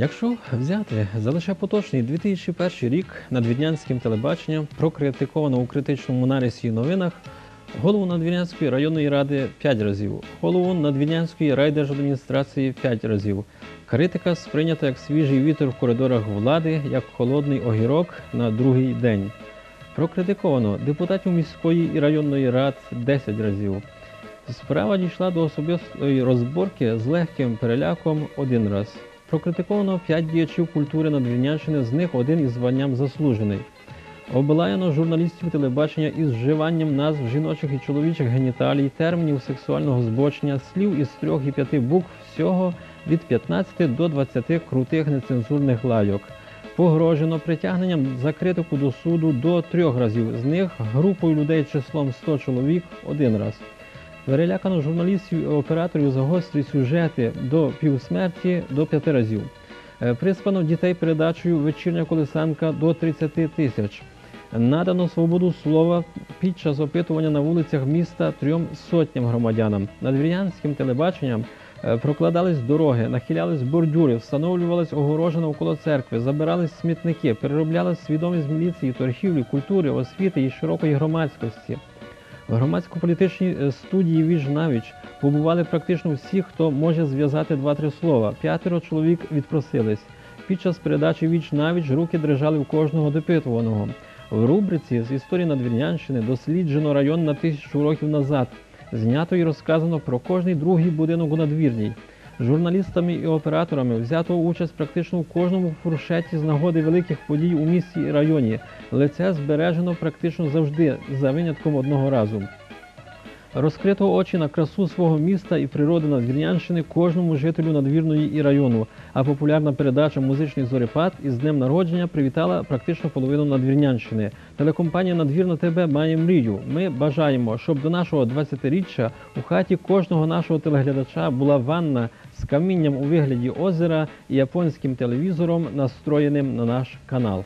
Якщо взяти за лише поточний 2001 рік надвірнянським телебаченням прокритиковано у критичному нарисі і новинах голову Надвірнянської районної ради 5 разів, голову Надвірнянської райдержадміністрації 5 разів. Критика сприйнята як свіжий вітер в коридорах влади, як холодний огірок на другий день. Прокритиковано депутатів міської і районної рад 10 разів. Справа дійшла до особистої розборки з легким переляком один раз. Прокритиковано п'ять діячів культури Надвірнянщини, з них один із званням заслужений. Облаяно журналістів телебачення із вживанням назв жіночих і чоловічих геніталій, термінів сексуального збочення, слів із трьох і п'яти букв всього від 15 до 20 крутих нецензурних лайок. Погрожено притягненням за критику до суду до трьох разів, з них групою людей числом 100 чоловік один раз. Перелякано журналістів і операторів за гострі сюжети до півсмерті до п'яти разів. Е, Приспано дітей передачею вечірня колесанка до 30 тисяч. Надано свободу слова під час опитування на вулицях міста трьом сотням громадянам. Надвірнянським телебаченням е, прокладались дороги, нахилялись бордюри, встановлювались огорожі навколо церкви, забирались смітники, перероблялась свідомість міліції, торгівлі, культури, освіти і широкої громадськості. В громадсько-політичній е, студії Віж навіч побували практично всі, хто може зв'язати два-три слова. П'ятеро чоловік відпросились. Під час передачі Віч навіч руки дрижали у кожного допитуваного. В рубриці з історії Надвірнянщини досліджено район на тисячу років назад. Знято і розказано про кожний другий будинок у надвірній. Журналістами і операторами взято участь практично у кожному фуршеті з нагоди великих подій у місті і районі. Лице збережено практично завжди, за винятком одного разу. Розкрито очі на красу свого міста і природи Надвірнянщини кожному жителю надвірної і району. А популярна передача Музичний зорепад із днем народження привітала практично половину Надвірнянщини. Телекомпанія Надвірна ТБ має мрію. Ми бажаємо, щоб до нашого 20-річчя у хаті кожного нашого телеглядача була ванна з камінням у вигляді озера і японським телевізором, настроєним на наш канал.